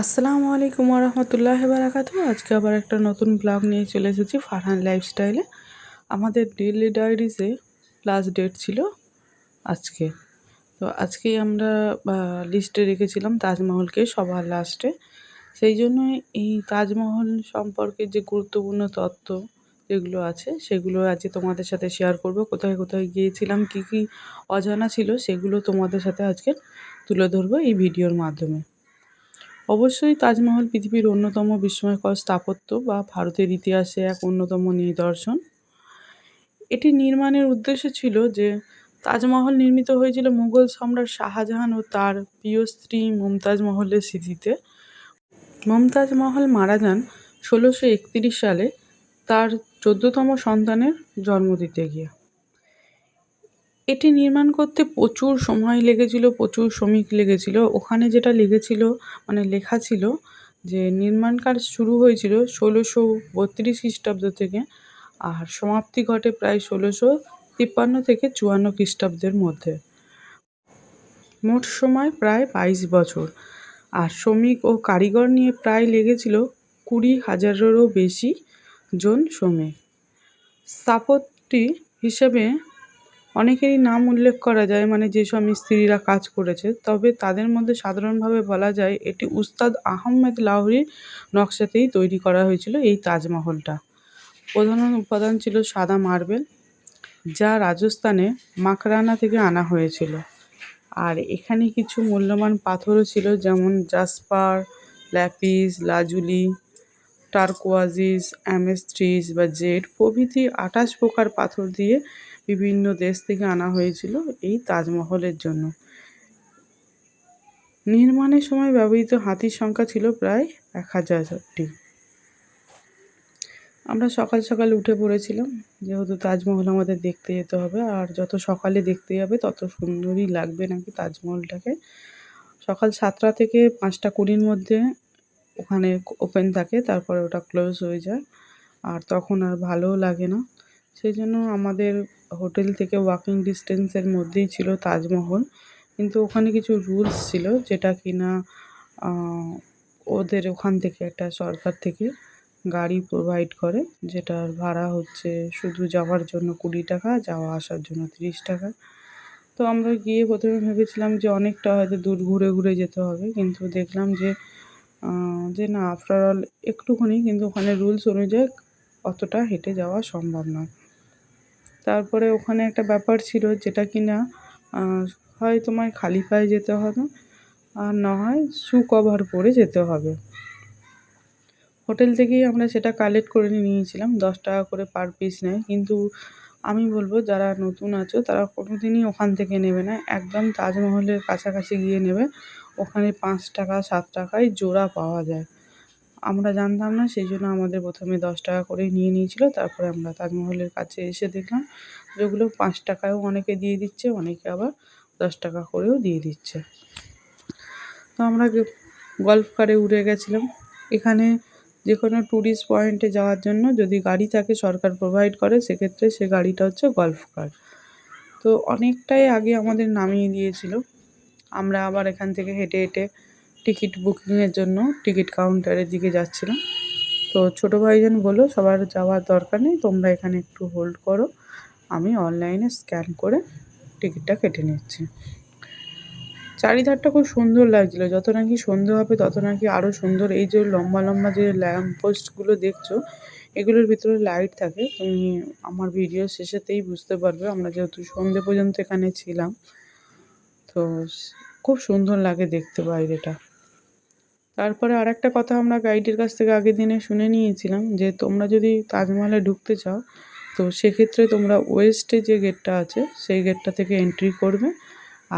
আসসালামু আলাইকুম রহমতুল্লাহ বারাকাতু আজকে আবার একটা নতুন ব্লগ নিয়ে চলে এসেছি ফারহান লাইফস্টাইলে। আমাদের ডেলি ডায়েরিজে লাস্ট ডেট ছিল আজকে। তো আজকেই আমরা লিস্টে রেখেছিলাম তাজমহলকে সবার লাস্টে। সেই জন্য এই তাজমহল সম্পর্কে যে গুরুত্বপূর্ণ তথ্য যেগুলো আছে, সেগুলো আজকে তোমাদের সাথে শেয়ার করব। কোথায় কোথায় গিয়েছিলাম, কি কি অজানা ছিল, সেগুলো তোমাদের সাথে আজকে তুলে ধরবো এই ভিডিওর মাধ্যমে। অবশ্যই তাজমহল পৃথিবীর অন্যতম বিস্ময়কর স্থাপত্য বা ভারতের ইতিহাসে এক অন্যতম নিদর্শন। এটি নির্মাণের উদ্দেশ্য ছিল যে তাজমহল নির্মিত হয়েছিল মুঘল সম্রাট শাহজাহান ও তার প্রিয় স্ত্রী মমতাজ মহলের স্মৃতিতে। মমতাজ মহল মারা যান ষোলোশো একত্রিশ সালে, তার চোদ্দতম সন্তানের জন্ম দিতে গিয়ে। এটি নির্মাণ করতে প্রচুর সময় লেগেছিল, প্রচুর শ্রমিক লেগেছিল। ওখানে যেটা লেগেছিল মানে লেখা ছিল যে নির্মাণ কাজ শুরু হয়েছিল ষোলোশো বত্রিশ খ্রিস্টাব্দ থেকে আর সমাপ্তি ঘটে প্রায় ষোলোশো তিপ্পান্ন থেকে চুয়ান্ন খ্রিস্টাব্দের মধ্যে। মোট সময় প্রায় বাইশ বছর আর শ্রমিক ও কারিগর নিয়ে প্রায় লেগেছিল কুড়ি হাজারেরও বেশি জন শ্রমিক। স্থাপত্যটি হিসেবে অনেকেরই নাম উল্লেখ করা যায় মানে যেসব মিস্ত্রিরা কাজ করেছে। তবে তাদের মধ্যে সাধারণভাবে বলা যায়, এটি উস্তাদ আহমেদ লাহরির নকশাতেই তৈরি করা হয়েছিল এই তাজমহলটা। প্রধান উপাদান ছিল সাদা মার্বেল, যা রাজস্থানে মাকরানা থেকে আনা হয়েছিল। আর এখানে কিছু মূল্যবান পাথরও ছিল, যেমন জাসপার, ল্যাপিস, লাজুলি, টার্কোয়াজিস অ্যামেস্ট্রিস বা জেড প্রভৃতি আঠাশ প্রকার পাথর দিয়ে বিভিন্ন দেশ থেকে আনা হয়েছিল এই তাজমহলের জন্য। নির্মাণের সময় ব্যবহৃত হাতির সংখ্যা ছিল প্রায় এক হাজারটি আমরা সকাল সকাল উঠে পড়েছিলাম, যেহেতু তাজমহল আমাদের দেখতে যেতে হবে, আর যত সকালে দেখতে যাবে তত সুন্দরই লাগবে নাকি তাজমহলটাকে। সকাল সাতটা থেকে পাঁচটা কুড়ির মধ্যে ওখানে ওপেন থাকে, তারপরে ওটা ক্লোজ হয়ে যায়, আর তখন আর ভালোও লাগে না। সেই জন্য আমাদের হোটেল থেকে ওয়াকিং ডিস্টেন্সের মধ্যেই ছিল তাজমহল। কিন্তু ওখানে কিছু রুলস ছিল যেটা কি না ওদের ওখান থেকে একটা সরকার থেকে গাড়ি প্রোভাইড করে, যেটার ভাড়া হচ্ছে শুধু যাওয়ার জন্য কুড়ি টাকা, যাওয়া আসার জন্য তিরিশ টাকা। তো আমরা গিয়ে প্রথমে ভেবেছিলাম যে অনেকটা হয়তো দূর ঘুরে ঘুরে যেতে হবে, কিন্তু দেখলাম যে যে না আফটার অল একটুখানি, কিন্তু ওখানে রুলস অনুযায়ী অতটা হেঁটে যাওয়া সম্ভব নয়। তারপরে ওখানে একটা ব্যাপার ছিল যেটা কি না হয় তোমায় খালি পায়ে যেতে হবে আর না হয় শু কভার পরে যেতে হবে। হোটেল থেকেই আমরা সেটা কালেক্ট করে নিয়েছিলাম, দশ টাকা করে পার পিস নেয়। কিন্তু আমি বলব, যারা নতুন আছো, তারা কোনো দিনই ওখান থেকে নেবে না। একদম তাজমহলের কাছাকাছি গিয়ে নেবে। ওখানে পাঁচ টাকা, সাত টাকায় জোড়া পাওয়া যায়। আমরা জানতাম না, সেই জন্য আমাদের প্রথমে দশ টাকা করেই নিয়ে নিয়েছিল। তারপরে আমরা তাজমহলের কাছে এসে দেখলাম যেগুলো পাঁচ টাকায়ও অনেকে দিয়ে দিচ্ছে, অনেকে আবার দশ টাকা করেও দিয়ে দিচ্ছে। তো আমরা গল্ফ কারে উড়ে গেছিলাম। এখানে যে কোনো ট্যুরিস্ট পয়েন্টে যাওয়ার জন্য যদি গাড়ি থাকে, সরকার প্রোভাইড করে, সেক্ষেত্রে সে গাড়িটা হচ্ছে গল্ফ কার তো অনেকটাই আগে আমাদের নামিয়ে দিয়েছিল। আমরা আবার এখান থেকে হেঁটে হেঁটে টিকিট বুকিংয়ের জন্য টিকিট কাউন্টারের দিকে যাচ্ছিলাম। তো ছোটো ভাইজন বলল, সবার যাওয়ার দরকার নেই, তোমরা এখানে একটু হোল্ড করো। আমি অনলাইনে স্ক্যান করে টিকিটটা কেটে নিচ্ছি। চারিধারটা খুব সুন্দর লাগছিল। যত নাকি সন্ধে হবে, তত নাকি আরও সুন্দর। এই যে লম্বা লম্বা যে ল্যাম্প পোস্টগুলো দেখছ, এগুলোর ভিতরে লাইট থাকে। তুমি আমার ভিডিও শেষেতেই বুঝতে পারবে, আমরা যেহেতু সন্ধে পর্যন্ত এখানে ছিলাম। তো খুব সুন্দর লাগে দেখতে বাইরেটা। তারপরে আর একটা কথা আমরা গাইডের কাছ থেকে আগের দিনে শুনে নিয়েছিলাম যে তোমরা যদি তাজমহলে ঢুকতে চাও, তো সেক্ষেত্রে তোমরা ওয়েস্টে যে গেটটা আছে, সেই গেটটা থেকে এন্ট্রি করবে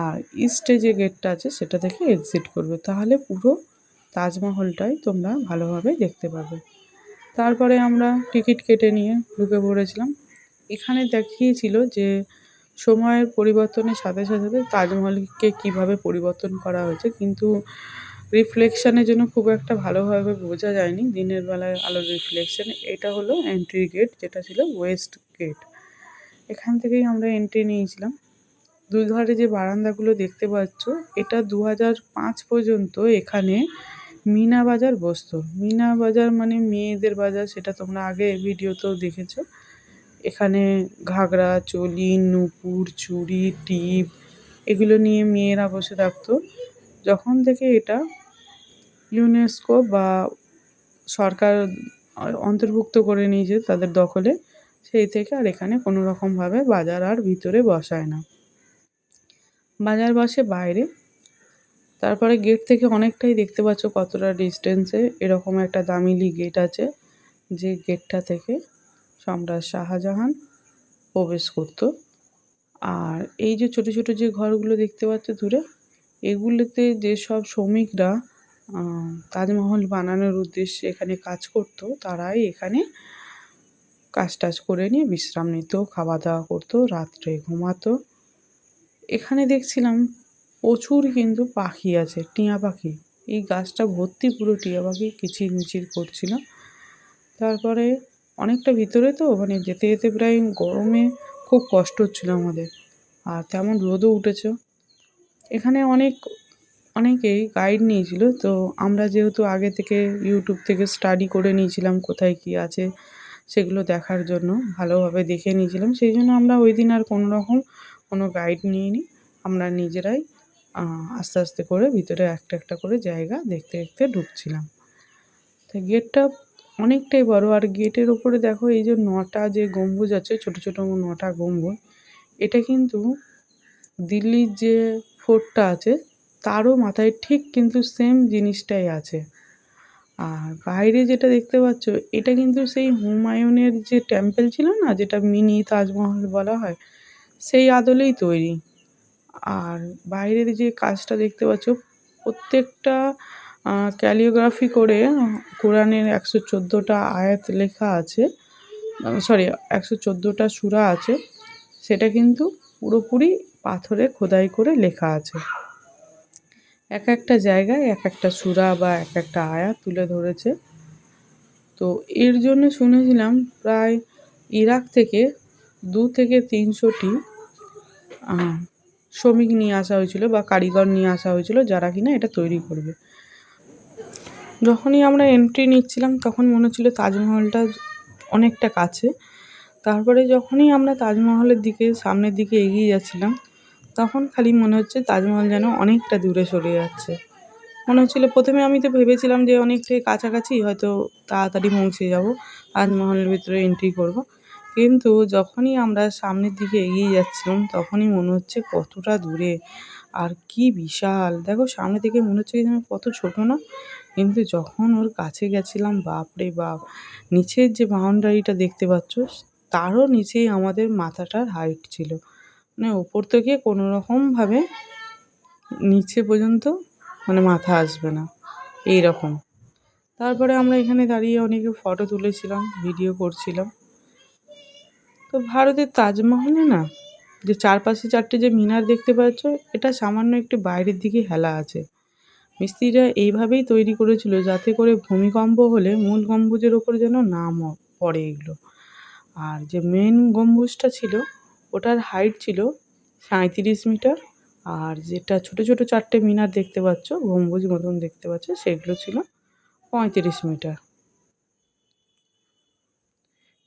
আর ইস্টে যে গেটটা আছে, সেটা থেকে এক্সিট করবে। তাহলে পুরো তাজমহলটাই তোমরা ভালোভাবে দেখতে পাবে। তারপরে আমরা টিকিট কেটে নিয়ে ঢুকে পড়েছিলাম। এখানে দেখিয়েছিল যে সময়ের পরিবর্তনের সাথে সাথে তাজমহলকে কীভাবে পরিবর্তন করা হয়েছে, কিন্তু রিফ্লেকশানের জন্য খুব একটা ভালোভাবে বোঝা যায়নি। দিনের বেলায় আলোর রিফ্লেকশান এটা হলো এন্ট্রি গেট যেটা ছিল ওয়েস্ট গেট এখান থেকেই আমরা এন্ট্রি নিয়েছিলাম। দুই দুধারে যে বারান্দাগুলো দেখতে পাচ্ছ, এটা দু পর্যন্ত এখানে মিনা বাজার বসতো। মিনা বাজার মানে মেয়েদের বাজার, সেটা তোমরা আগে ভিডিওতেও দেখেছ। এখানে ঘাগরা, চলি, নুপুর, চুড়ি, টিপ, এগুলো নিয়ে মেয়েরা বসে থাকতো। যখন থেকে এটা ইউনেস্কো বা সরকার অন্তর্ভুক্ত করে নিয়েছে তাদের দখলে, সেই থেকে আর এখানে কোনো রকমভাবে বাজার আর ভিতরে বসায় না। বাজার বসে বাইরে। তারপরে গেট থেকে অনেকটাই দেখতে পাচ্ছ কতটা ডিস্টেন্সে এরকম একটা দামিলি গেট আছে, যে গেটটা থেকে সম্রাট শাহজাহান প্রবেশ করতো। আর এই যে ছোট ছোট যে ঘরগুলো দেখতে পাচ্ছ দূরে, এগুলোতে যেসব শ্রমিকরা তাজমহল বানানোর উদ্দেশ্যে এখানে কাজ করতো। তারাই এখানে কাজ টাজ করে নিয়ে বিশ্রাম নিত খাওয়া দাওয়া করতো, রাত্রে ঘুমাতো। এখানে দেখছিলাম প্রচুর কিন্তু পাখি আছে, টিয়া পাখি। এই গাছটা ভর্তি পুরো টিয়া পাখি, কিচির মিচির করছিল। তারপরে অনেকটা ভিতরে তো মানে যেতে যেতে প্রায় গরমে খুব কষ্ট হচ্ছিল আমাদের। আর তেমন রোদও উঠেছে। এখানে অনেক অনেকেই গাইড নিয়েছিল। তো আমরা যেহেতু আগে থেকে ইউটিউব থেকে স্টাডি করে নিয়েছিলাম কোথায় কী আছে সেগুলো দেখার জন্য, ভালোভাবে দেখে নিয়েছিলাম। সেই জন্য আমরা ওই দিন আর কোনো রকম কোনো গাইড নিইনি। আমরা নিজেরাই আস্তে আস্তে করে ভিতরে একটা একটা করে জায়গা দেখতে দেখতে ঢুকছিলাম। তো গেটটা অনেকটাই বড়। আর গেটের ওপরে দেখো এই যে নটা যে গম্বুজ আছে, ছোট ছোট নটা গম্বুজ, এটা কিন্তু দিল্লির যে ফোর্টটা আছে তারও মাথায় ঠিক কিন্তু সেম জিনিসটাই আছে। আর বাইরে যেটা দেখতে পাচ্ছ, এটা কিন্তু সেই হুমায়ুনের যে টেম্পেল ছিল না, যেটা মিনি তাজমহল বলা হয়, সেই আদলেই তৈরি। আর বাইরের যে কাজটা দেখতে পাচ্ছ, প্রত্যেকটা ক্যালিওগ্রাফি করে কোরআনের একশো চোদ্দোটা আয়াত লেখা আছে সরি একশো চোদ্দোটা সুরা আছে, সেটা কিন্তু পুরোপুরি পাথরে খোদাই করে লেখা আছে। এক একটা জায়গায় এক একটা সুরা বা এক একটা আয়া তুলে ধরেছে। তো এর জন্য শুনেছিলাম প্রায় ইরাক থেকে দু থেকে তিনশোটি শ্রমিক নিয়ে আসা হয়েছিল বা কারিগর নিয়ে আসা হয়েছিল যারা কিনা এটা তৈরি করবে। যখনই আমরা এন্ট্রি নিচ্ছিলাম তখন মনে হচ্ছিল তাজমহলটা অনেকটা কাছে। তারপরে যখনই আমরা তাজমহলের দিকে, সামনের দিকে এগিয়ে যাচ্ছিলাম তখন খালি মনে হচ্ছে তাজমহল যেন অনেকটা দূরে সরে যাচ্ছে। মনে হচ্ছিল প্রথমে আমি তো ভেবেছিলাম যে অনেকটাই কাছাকাছি হয়তো তাড়াতাড়ি পৌঁছে যাব, তাজমহলের ভিতরে এন্ট্রি করব। কিন্তু যখনই আমরা সামনের দিকে এগিয়ে যাচ্ছিলাম, তখনই মনে হচ্ছে কতটা দূরে। আর কি বিশাল! দেখো, সামনে থেকে মনে হচ্ছে যেন কত ছোটো না? কিন্তু যখন ওর কাছে গেছিলাম, বাপরে বাপ! নিচের যে বাউন্ডারিটা দেখতে পাচ্ছ, তারও নিচেই আমাদের মাথাটার হাইট ছিল। মানে ওপর থেকে কোনো রকমভাবে নিচে পর্যন্ত মানে মাথা আসবে না। এই রকম তারপরে আমরা এখানে দাঁড়িয়ে অনেকে ফটো তুলেছিলাম ভিডিও করছিলাম। তো ভারতের তাজমহলে না, যে চারপাশে চারটে যে মিনার দেখতে পাচ্ছ, এটা সামান্য একটু বাইরের দিকে হেলা আছে। মিস্ত্রিরা এইভাবেই তৈরি করেছিল যাতে করে ভূমিকম্প হলে মূল গম্বুজের ওপর যেন না পড়ে এগুলো। আর যে মেন গম্বুজটা ছিল ওটার হাইট ছিল সাঁইত্রিশ মিটার, আর যেটা ছোট ছোট চারটে মিনার দেখতে পাচ্ছ, গম্বুজ মতন দেখতে পাচ্ছ, সেগুলো ছিল পঁয়ত্রিশ মিটার।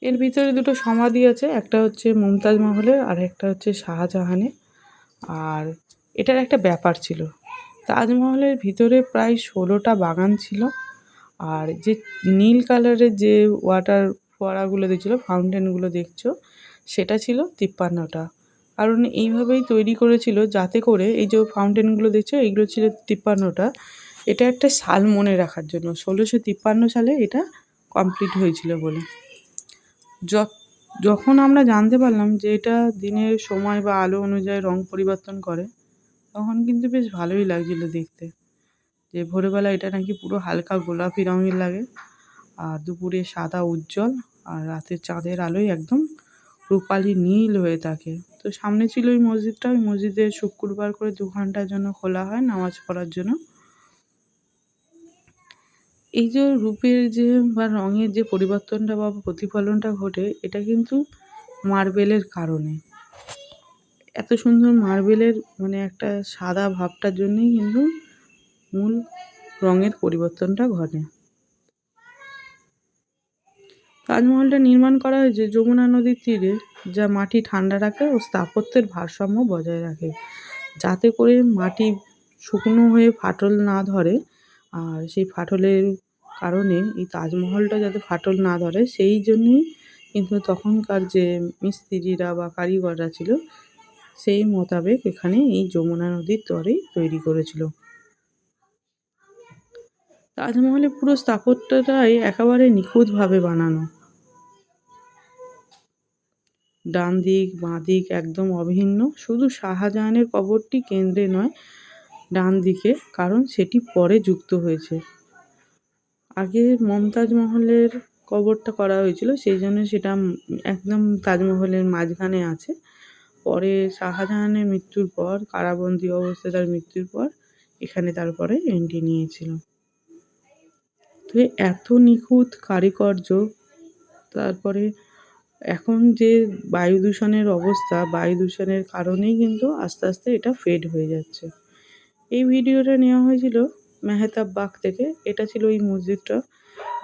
এর ভিতরে দুটো সমাধি আছে, একটা হচ্ছে মুমতাজ মহলের আর একটা হচ্ছে শাহজাহানের। আর এটার একটা ব্যাপার ছিল, তাজমহলের ভিতরে প্রায় ষোলোটা বাগান ছিল, আর যে নীল কালারের যে ওয়াটার ফোয়ারাগুলো দেখছিলো ফাউন্টেনগুলো দেখছ, সেটা ছিল তিপ্পান্নটা। কারণ এইভাবেই তৈরি করেছিল যাতে করে এই যে ফাউন্টেনগুলো দেখছ, এইগুলো ছিল তিপ্পান্নটা। এটা একটা সাল মনে রাখার জন্য, ষোলোশো তিপ্পান্ন সালে এটা কমপ্লিট হয়েছিল বলে। যখন আমরা জানতে পারলাম যে এটা দিনের সময় বা আলো অনুযায়ী রং পরিবর্তন করে, তখন কিন্তু বেশ ভালোই লাগছিল দেখতে। যে ভোরবেলা এটা নাকি পুরো হালকা গোলাপি রঙের লাগে। আর দুপুরে সাদা উজ্জ্বল আর রাতে চাঁদের আলোয় একদম রূপালি নীল হয়ে থাকে। তো সামনে ছিল ওই মসজিদটা। ওই মসজিদে শুক্রবার করে দু ঘণ্টার জন্য খোলা হয় নামাজ পড়ার জন্য। এই যে রূপের যে বা রঙের যে পরিবর্তনটা বা প্রতিফলনটা ঘটে, এটা কিন্তু মার্বেলের কারণে। এত সুন্দর মার্বেলের মানে একটা সাদা ভাবটার জন্যই কিন্তু মূল রঙের পরিবর্তনটা ঘটে। তাজমহলটা নির্মাণ করা হয়েছে যমুনা নদীর তীরে, যা মাটি ঠান্ডা রাখে ও স্থাপত্যের ভারসাম্য বজায় রাখে। যাতে করে মাটি শুকনো হয়ে ফাটল না ধরে, আর সেই ফাটলের কারণে এই তাজমহলটা যাতে ফাটল না ধরে, সেই জন্যই কিন্তু তখনকার যে মিস্ত্রিরা বা কারিগররা ছিল, সেই মোতাবেক এখানে এই যমুনা নদীর তরেই তৈরি করেছিল। তাজমহলের পুরো স্থাপত্যটাই একেবারে নিখুঁতভাবে বানানো। ডান দিক, বাঁ দিক একদম অভিন্ন। শুধু শাহজাহানের কবরটি কেন্দ্রে নয়, ডান দিকে, কারণ সেটি পরে যুক্ত হয়েছে। আগে মমতাজ মহলের কবরটা করা হয়েছিল, সেই জন্য সেটা একদম তাজমহলের মাঝখানে আছে। পরে শাহজাহানের মৃত্যুর পর, কারাবন্দি অবস্থায় তার মৃত্যুর পর, এখানে তারপরে এন্ট্রি নিয়েছিল। তো এত নিখুঁত কারিকর্য তারপরে এখন যে বায়ু দূষণের অবস্থা, বায়ু দূষণের কারণেই কিন্তু আস্তে আস্তে এটা ফেড হয়ে যাচ্ছে। এই ভিডিওটা নেওয়া হয়েছিল মেহতাব বাগ থেকে। এটা ছিল ওই মসজিদটা।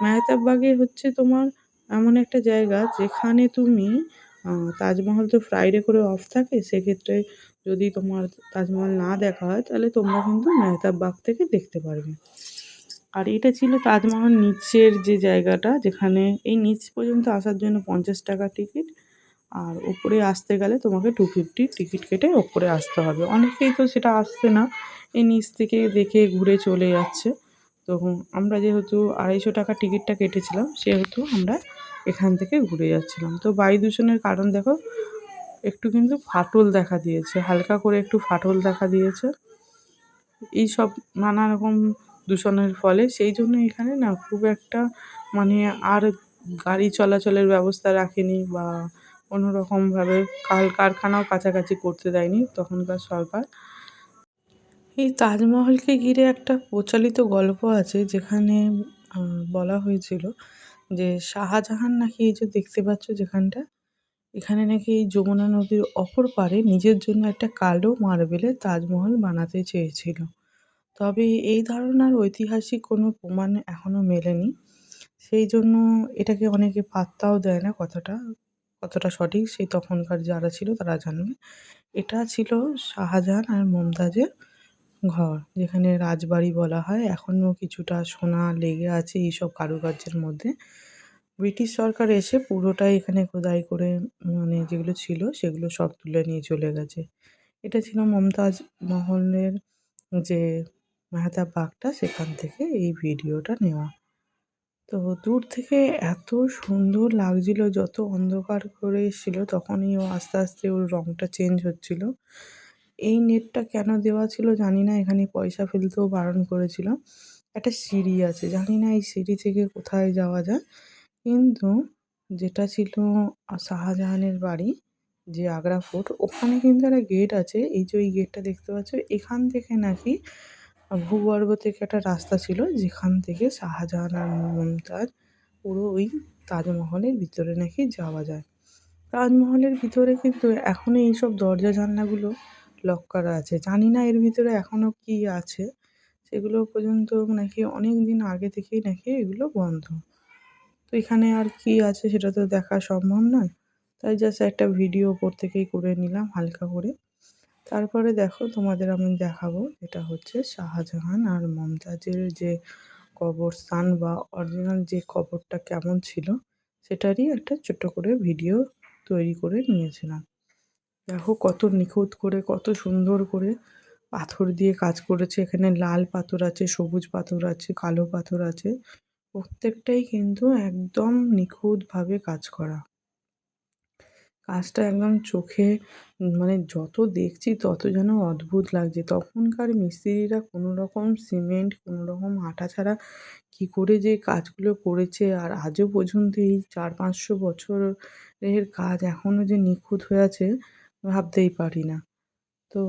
মেহতাব বাগে হচ্ছে তোমার এমন একটা জায়গা যেখানে তুমি তাজমহল তো ফ্রাইডে করে অফ থাকে, সেক্ষেত্রে যদি তোমার তাজমহল না দেখা হয়, তাহলে তোমরা কিন্তু মেহতাব বাগ থেকে দেখতে পারবে। আর এটা ছিল তাজমহল নিচের যে জায়গাটা, যেখানে এই নিচ পর্যন্ত আসার জন্য পঞ্চাশ টাকা টিকিট আর ওপরে আসতে গেলে তোমাকে টু ফিফটি টিকিট কেটে ওপরে আসতে হবে। অনেকেই তো সেটা আসছে না, এই নিচ থেকে দেখে ঘুরে চলে যাচ্ছে। তো আমরা যেহেতু আড়াইশো টাকা টিকিটটা কেটেছিলাম, সেহেতু আমরা এখান থেকে ঘুরে যাচ্ছিলাম। তো বায়ু দূষণের কারণ দেখো, একটু কিন্তু ফাটল দেখা দিয়েছে, হালকা করে একটু ফাটল দেখা দিয়েছে। এই সব নানা রকম দূষণের ফলে। সেই জন্য এখানে না খুব একটা মানে আর গাড়ি চলাচলের ব্যবস্থা রাখেনি বা কোনো রকমভাবে কাল কারখানাও কাছাকাছি করতে দেয়নি তখনকার সরকার। এই তাজমহলকে ঘিরে একটা প্রচলিত গল্প আছে যেখানে বলা হয়েছিল যে শাহজাহান নাকি এই যে দেখতে পাচ্ছ যেখানটা, এখানে নাকি এই যমুনা নদীর অপর পারে নিজের জন্য একটা কালো মার্বেলের তাজমহল বানাতে চেয়েছিল। তবে এই ধারণার ঐতিহাসিক কোনো প্রমাণ এখনও মেলেনি। সেই জন্য এটাকে অনেকে পাত্তাও দেয় না কথাটা। কতটা সঠিক সেই তখনকার যারা ছিল তারা জানবে। এটা ছিল শাহজাহান আর মমতাজের ঘর, যেখানে রাজবাড়ি বলা হয়। এখনও কিছুটা সোনা লেগে আছে এইসব কারুকার্যের মধ্যে। ব্রিটিশ সরকার এসে পুরোটাই এখানে খোদাই করে মানে যেগুলো ছিল সেগুলো সব তুলে নিয়ে চলে গেছে। এটা ছিল মমতাজ মহলের যে মেহতাব বাগটা সেখান থেকে এই ভিডিওটা নেওয়া। তো দূর থেকে এত সুন্দর লাগছিল, যত অন্ধকার করে এসেছিল, তখনই ও আস্তে আস্তে ওর রঙটা চেঞ্জ হচ্ছিল। এই নেটটা কেন দেওয়া ছিল জানি না, এখানে পয়সা ফেলতেও বারণ করেছিল। একটা সিঁড়ি আছে, জানি না এই সিঁড়ি থেকে কোথায় যাওয়া যায়। কিন্তু যেটা ছিল শাহজাহানের বাড়ি, যে আগ্রা ফোর্ট, ওখানে কিন্তু একটা গেট আছে, এই যে ওই গেটটা দেখতে পাচ্ছ, এখান থেকে নাকি ভূগর্ভ থেকে একটা রাস্তা ছিল যেখান থেকে শাহজাহান আর মমতাজ পুরো ওই তাজমহলের ভিতরে নাকি যাওয়া যায়। তাজমহলের ভিতরে কিন্তু এখনও এইসব দরজা জানলাগুলো লক করা আছে। জানি না এর ভিতরে এখনও কী আছে। সেগুলো পর্যন্ত নাকি অনেক দিন আগে থেকেই নাকি এগুলো বন্ধ। তো এখানে আর কি আছে সেটা তো দেখা সম্ভব নয়। তাই জাস্ট একটা ভিডিও ওপর থেকেই করে নিলাম হালকা করে। তারপরে দেখো তোমাদের আমি দেখাবো এটা হচ্ছে শাহজাহান আর মমতাজের যে কবরস্থান বা অরিজিনাল যে কবরটা কেমন ছিল, সেটারই একটা ছোট্ট করে ভিডিও তৈরি করে নিয়েছিলাম। দেখো কত নিখুঁত করে, কত সুন্দর করে পাথর দিয়ে কাজ করেছে। এখানে লাল পাথর আছে, সবুজ পাথর আছে, কালো পাথর আছে। প্রত্যেকটাই কিন্তু একদম নিখুঁতভাবে কাজ করা। কাজটা একদম চোখে মানে যত দেখছি তত যেন অদ্ভুত লাগছে। তখনকার মিস্ত্রিরা কোনো রকম সিমেন্ট কোনো রকম আঠা ছাড়া কী করে যে কাজগুলো করেছে? আর আজও পর্যন্ত এই চার পাঁচশো বছরের কাজ এখনও যে নিখুঁত হয়ে আছে, ভাবতেই পারি না। তো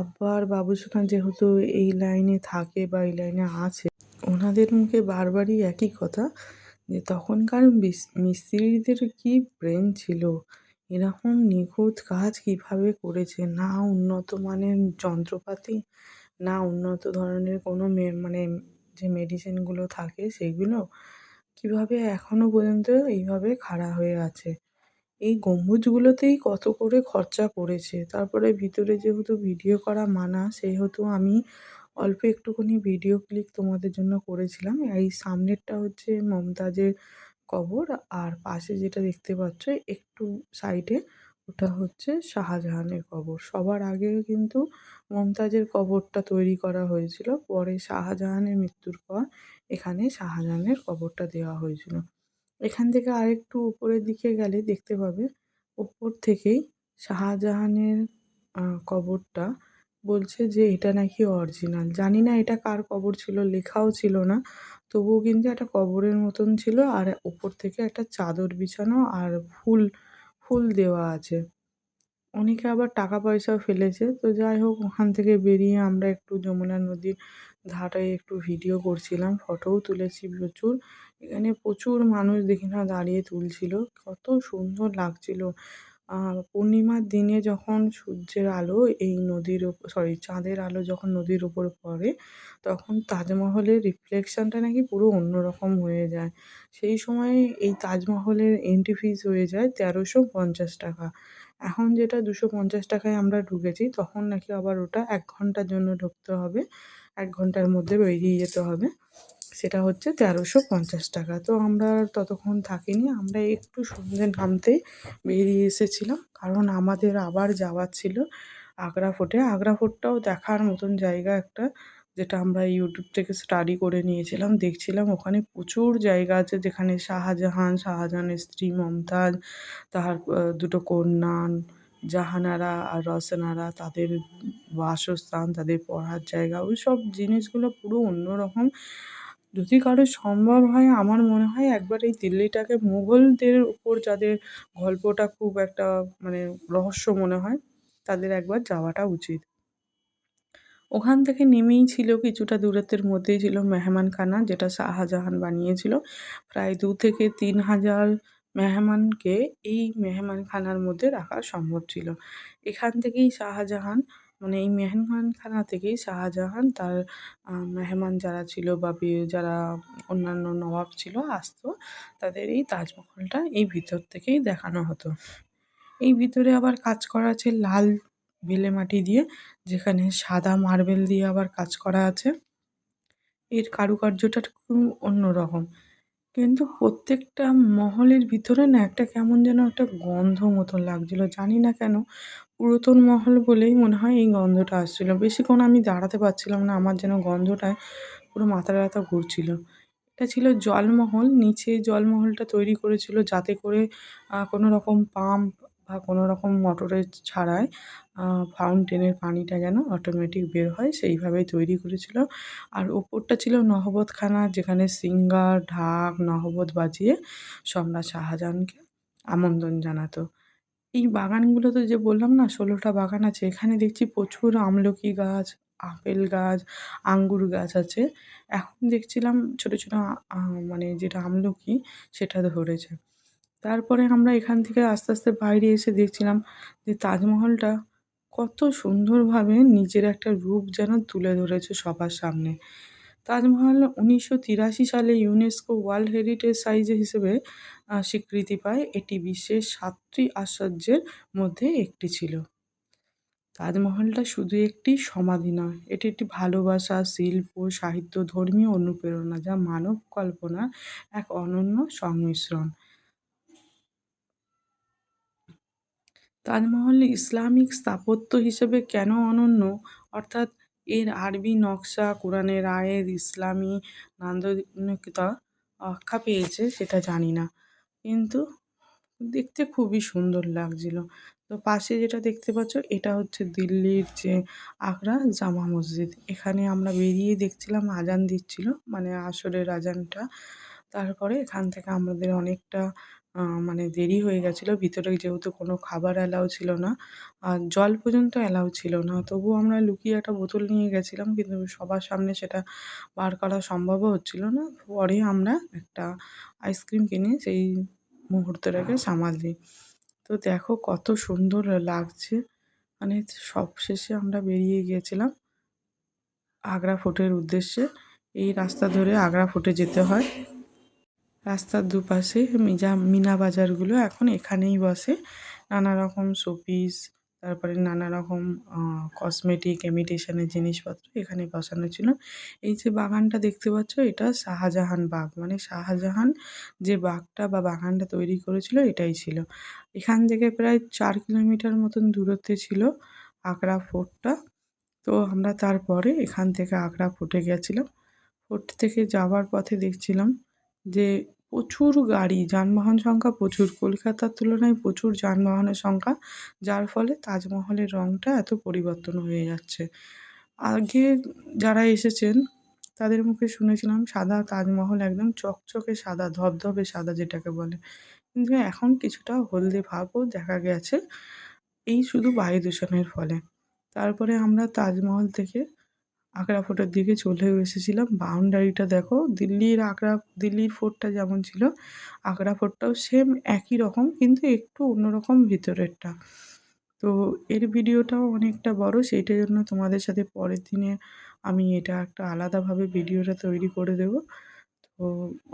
আব্বা আর বাবুসোনা যেহেতু এই লাইনে থাকে বা এই লাইনে আছে, ওনাদের মুখে বারবারই একই কথা যে তখনকার মিস্ত্রিদের কী ব্রেন ছিল? এরকম নিখুঁত কাজ কীভাবে করেছে? না উন্নত মানের যন্ত্রপাতি, না উন্নত ধরনের কোনো মে মানে যে মেডিসিনগুলো থাকে সেইগুলো কীভাবে এখনও পর্যন্ত এইভাবে খাড়া হয়ে আছে? এই গম্বুজগুলোতেই কত করে খরচা পড়েছে তারপরে ভিতরে যেহেতু ভিডিও করা মানা, সেহেতু আমি অল্প একটুখানি ভিডিও ক্লিক তোমাদের জন্য করেছিলাম। এই সামনেরটা হচ্ছে মমতাজের কবর। আর পাশে যেটা দেখতে পাচ্ছ, একটু সাইডে ওটা হচ্ছে শাহজাহানের কবর। সবার আগে কিন্তু মমতাজের কবরটা তৈরি করা হয়েছিল। পরে শাহজাহানের মৃত্যুর পর এখানে শাহজাহানের কবরটা দেওয়া হয়েছিল। এখান থেকে আরেকটু উপরের দিকে গেলে দেখতে পাবে ওপর থেকেই শাহজাহানের কবরটা বলছে যে, এটা নাকি অরিজিনাল জানি না এটা কার কবর ছিল, লেখাও ছিল না। তবুও কিন্তু একটা কবরের মতন ছিল আর ওপর থেকে একটা চাদর বিছানো আর ফুল ফুল দেওয়া আছে। অনেকে আবার টাকা পয়সাও ফেলেছে। তো যাই হোক, ওখান থেকে বেরিয়ে আমরা একটু যমুনা নদীর ধারে একটু ভিডিও করছিলাম ফটোও তুলেছি প্রচুর। এখানে প্রচুর মানুষ দেখি না দাঁড়িয়ে তুলছিল। কত সুন্দর লাগছিল। পূর্ণিমার দিনে যখন সূর্যের আলো এই নদীর ওপর সরি চাঁদের আলো যখন নদীর ওপর পড়ে, তখন তাজমহলের রিফ্লেকশানটা নাকি পুরো অন্যরকম হয়ে যায়। সেই সময় এই তাজমহলের এন্ট্রি ফিস হয়ে যায় তেরোশো পঞ্চাশ টাকা। এখন যেটা দুশো পঞ্চাশ টাকায় আমরা ঢুকেছি, তখন নাকি আবার ওটা এক ঘণ্টার জন্য ঢুকতে হবে, এক ঘণ্টার মধ্যে বেরিয়ে যেতে হবে। সেটা হচ্ছে তেরোশো পঞ্চাশ টাকা। তো আমরা ততক্ষণ থাকিনি, আমরা একটু সন্ধ্যে নামতেই বেরিয়ে এসেছিলাম, কারণ আমাদের আবার যাওয়ার ছিল আগ্রা ফোর্টে। আগ্রা ফোর্টটাও দেখার মতন জায়গা একটা, যেটা আমরা ইউটিউব থেকে স্টাডি করে নিয়েছিলাম, দেখছিলাম ওখানে প্রচুর জায়গা আছে, যেখানে শাহজাহান শাহজাহানের স্ত্রী মমতাজ তার দুটো কন্যা জাহানারা আর রসনারা, তাদের বাসস্থান, তাদের পড়ার জায়গা, ওই সব জিনিসগুলো পুরো অন্য রকম যদি কারও সম্ভব হয়, আমার মনে হয় একবার এই দিল্লিটাকে মুঘলদের উপর যাদের গল্পটা খুব একটা মানে রহস্য মনে হয়, তাদের একবার যাওয়াটা উচিত। ওখান থেকে নেমেই ছিল কিছুটা দূরত্বের মধ্যেই ছিল মেহমানখানা, যেটা শাহজাহান বানিয়েছিল। প্রায় দু থেকে তিন হাজার মেহমানকে এই মেহমানখানার মধ্যে রাখা সম্ভব ছিল। এখান থেকেই শাহজাহান মানে এই মেহমানখানা থেকেই শাহজাহান তার মেহমান যারা ছিল বা যারা অন্যান্য নবাব ছিল, আসতো। তাদের এই তাজমহলটা এই ভিতর থেকেই দেখানো হতো। এই ভিতরে আবার কাজ করা আছে লাল বেলে মাটি দিয়ে, যেখানে সাদা মার্বেল দিয়ে আবার কাজ করা আছে। এর কারুকার্যটা খুব অন্যরকম। কিন্তু প্রত্যেকটা মহলের ভিতরে না একটা কেমন যেন একটা গন্ধ মতো লাগছিল। জানি না কেন, পুরাতন মহল বলেই মনে হয় এই গন্ধটা আসছিল। বেশিক্ষণ আমি দাঁড়াতে পারছিলাম না, আমার যেন গন্ধটায় পুরো মাথা ব্যথা ঘুরছিল। এটা ছিল জলমহল, নিচে জলমহলটা তৈরি করেছিল যাতে করে কোনো রকম পাম্প বা কোনো রকম মোটরের ছাড়াই ফাউন্টেনের পানিটা যেন অটোমেটিক বের হয়, সেইভাবেই তৈরি করেছিল। আর ওপরটা ছিল নহবতখানা, যেখানে সিঙ্গার, ঢাক, নহবত বাজিয়ে সম্রাট শাহজাহানকে আমন্ত্রণ জানাতো। এই বাগানগুলোতে যে বললাম না, ষোলোটা বাগান আছে, এখানে দেখছি প্রচুর আমলকি গাছ, আপেল গাছ, আঙ্গুর গাছ আছে। এখন দেখছিলাম ছোটো ছোটো মানে যেটা আমলকি, সেটা ধরেছে। তারপরে আমরা এখান থেকে আস্তে আস্তে বাইরে এসে দেখছিলাম যে তাজমহলটা কত সুন্দরভাবে নিজের একটা রূপ যেন তুলে ধরেছে সবার সামনে। তাজমহল উনিশশো তিরাশি সালে ইউনেস্কো ওয়ার্ল্ড হেরিটেজ সাইজ হিসেবে স্বীকৃতি পায় এটি বিশ্বের সাতটি আশ্চর্যের মধ্যে একটি ছিল। তাজমহলটা শুধু একটি সমাধি নয়, এটি একটি ভালোবাসা, শিল্প, সাহিত্য, ধর্মীয় অনুপ্রেরণা যা মানব কল্পনার এক অনন্য সংমিশ্রণ। তাজমহল ইসলামিক স্থাপত্য হিসেবে কেন অনন্য? অর্থাৎ এর আরবি নকশা কোরআনের আয়ের ইসলামী নান্দনিকতা আখ্যা পেয়েছে সেটা জানি না। কিন্তু দেখতে খুবই সুন্দর লাগছিল। তো পাশে যেটা দেখতে পাচ্ছ, এটা হচ্ছে দিল্লির যে আগ্রা জামা মসজিদ। এখানে আমরা বেরিয়ে দেখছিলাম আজান দিচ্ছিল মানে আসরের আজানটা। তারপরে এখান থেকে আমাদের অনেকটা মানে দেরি হয়ে গেছিল। ভিতরে যেহেতু কোনো খাবার অ্যালাউ ছিল না, আর জল পর্যন্ত অ্যালাউ ছিল না। তবুও আমরা লুকিয়ে একটা বোতল নিয়ে গেছিলাম, কিন্তু সবার সামনে সেটা বার করা সম্ভবও হচ্ছিল না। পরে আমরা একটা আইসক্রিম কিনে সেই মুহূর্তটাকে সামাল দিই। তো দেখো কত সুন্দর লাগছে। মানে সবশেষে আমরা বেরিয়ে গিয়েছিলাম আগ্রা ফোর্টের উদ্দেশ্যে। এই রাস্তা ধরে আগ্রা ফোর্টে যেতে হয়। রাস্তার দুপাশে মিজা মিনা বাজারগুলো এখন এখানেই বসে। নানা রকম শোপিস, তারপরে নানা রকম কসমেটিক ইমিটেশনের জিনিসপত্র এখানে বসানো ছিল। এই যে বাগানটা দেখতে পাচ্ছ, এটা শাহজাহান বাগ। মানে শাহজাহান যে বাগটা বা বাগানটা তৈরি করেছিল, এটাই ছিল। এখান থেকে প্রায় চার কিলোমিটার মতন দূরত্বে ছিল আগ্রা ফোর্টটা। তো আমরা তারপরে এখান থেকে আগ্রা ফোর্টে গেছিলাম। ফোর্ট থেকে যাওয়ার পথে দেখছিলাম যে প্রচুর গাড়ি, যানবাহন সংখ্যা প্রচুর। কলকাতার তুলনায় প্রচুর যানবাহনের সংখ্যা, যার ফলে তাজমহলের রঙটা এত পরিবর্তন হয়ে যাচ্ছে। আগে যারা এসেছেন, তাদের মুখে শুনেছিলাম, সাদা তাজমহল একদম চকচকে সাদা, ধবধবে সাদা যেটাকে বলে। কিন্তু এখন কিছুটা হলদে ভাবও দেখা গেছে, এই শুধু বায়ু দূষণের ফলে। তারপরে আমরা তাজমহল থেকে আগ্রা ফোর্টের দিকে চলেও এসেছিলাম। বাউন্ডারিটা দেখো, দিল্লির আগ্রা দিল্লির ফোর্টটা যেমন ছিল আগ্রা ফোর্টটাও সেম একই রকম, কিন্তু একটু অন্যরকম ভিতরেরটা। তো এর ভিডিওটাও অনেকটা বড়, সেইটার জন্য তোমাদের সাথে পরের দিনে আমি এটা একটা আলাদাভাবে ভিডিওটা তৈরি করে দেবো। তো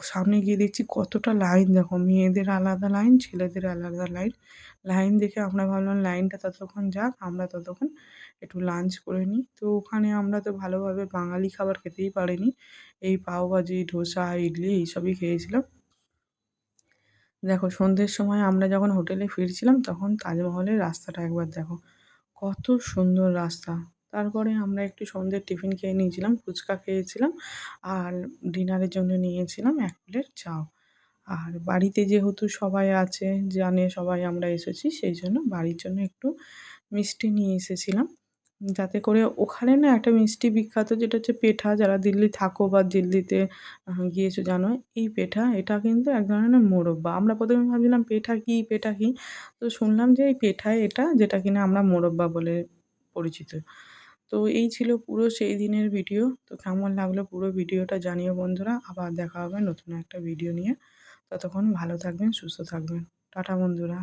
সামনে গিয়ে দেখছি কতটা লাইন দেখো, মেয়েদের আলাদা লাইন ছেলেদের আলাদা লাইন লাইন দেখে আমরা ভাবলাম লাইনটা ততক্ষণ যাক, আমরা ততক্ষণ একটু লাঞ্চ করে নিই। তো ওখানে আমরা তো ভালোভাবে বাঙালি খাবার খেতেই পারিনি। এই পাওভাজি ধোসা, ইডলি এইসবই খেয়েছিলাম। দেখো সন্ধ্যের সময় আমরা যখন হোটেলে ফিরছিলাম, তখন তাজমহলের রাস্তাটা একবার দেখো। কত সুন্দর রাস্তা। তারপরে আমরা একটু সন্ধ্যের টিফিন খেয়ে নিয়েছিলাম, ফুচকা খেয়েছিলাম আর ডিনারের জন্য নিয়েছিলাম এক প্লেট চাও। আর বাড়িতে যেহেতু সবাই আছে জানে সবাই আমরা এসেছি, সেই জন্য বাড়ির জন্য একটু মিষ্টি নিয়ে এসেছিলাম। যাতে করে ওখানে না একটা মিষ্টি বিখ্যাত যেটা হচ্ছে পেঠা, যারা দিল্লি থাকো বা দিল্লিতে গিয়েছো জানো, এই পেঠা, এটা কিন্তু এক ধরনের মোরব্বা। আমরা প্রথমে ভাবছিলাম পেঠা কী পেঠা কী? তো শুনলাম যে এই পেঠায় এটা, যেটা কিনা আমরা মোরব্বা বলে পরিচিত। তো এই ছিল পুরো সেই দিনের ভিডিও তো কেমন লাগল পুরো ভিডিওটা জানিও বন্ধুরা। আবার দেখা হবে নতুন একটা ভিডিও নিয়ে। ততক্ষণ ভালো থাকবেন, সুস্থ থাকবেন। টাটা বন্ধুরা।